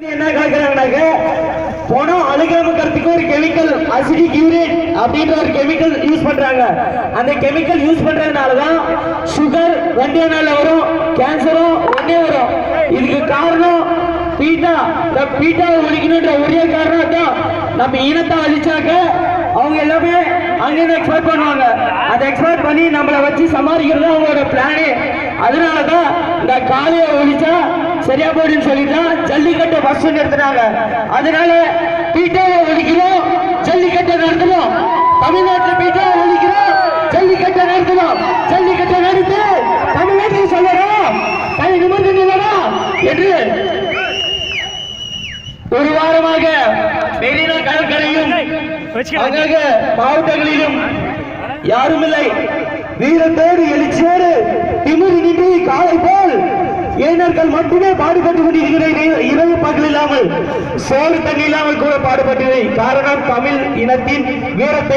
என்ன கலக்குறாங்கனாக்க பணம் அழுகாமக்கிறதுக்கு ஒரு கெமிக்கல் அசிடிக் யூரின் அப்படின்ற ஒரு கெமிக்கல் யூஸ் பண்றாங்க. அந்த கெமிக்கல் யூஸ் பண்றதுனால தான் சுகர் ஒன்றே நாள்ல வரும் கேன்சரும் ஒன்றே வரும். இதுக்கு காரணம் பீட்டா. இந்த பீட்டாவை ஒழிக்கணுன்ற ஒரே காரணம் தான் நம்ம இனத்தை அழிச்சாக்க அவங்க எல்லாமே அங்கேருந்து எக்ஸ்போர்ட் பண்ணுவாங்க. அதை எக்ஸ்போர்ட் பண்ணி நம்மளை வச்சு சமாளிக்கிறது அவங்களோட பிளானே அதனால தான் இந்த காளையை ஒழிச்சா சரியா போயிடுன்னு சொல்லிட்டு ஜல்லிக்கட்டு பஸ் நிறுத்தினாங்க. அதனால பீட்டாவை ஒழிக்கிறோம் ஜல்லிக்கட்டை நடத்தணும் தமிழ்நாட்டில் பீட்டாவை ஒழிக்கிறோம் ஜல்லிக்கட்டை நடத்தணும் ஜல்லிக்கட்டை நடத்து தமிழ்நாட்டில் சொல்லணும். கை நிமிர்ந்து நில்லணும் என்று ஒரு வாரமாக மெரினா கடற்கரையும் அங்கங்க மாவட்டங்களிலும் யாருமில்லை. வீரத்தோடு எழுச்சியோடு திமுக இளைஞர்கள் மட்டுமே பாடுபட்டு கொண்டிருக்கிறேன் இரவு பகல் இல்லாமல் சோறு தண்ணி இல்லாமல் கூட பாடுபட்டதை காரணம் தமிழ் இனத்தின் வீரத்தை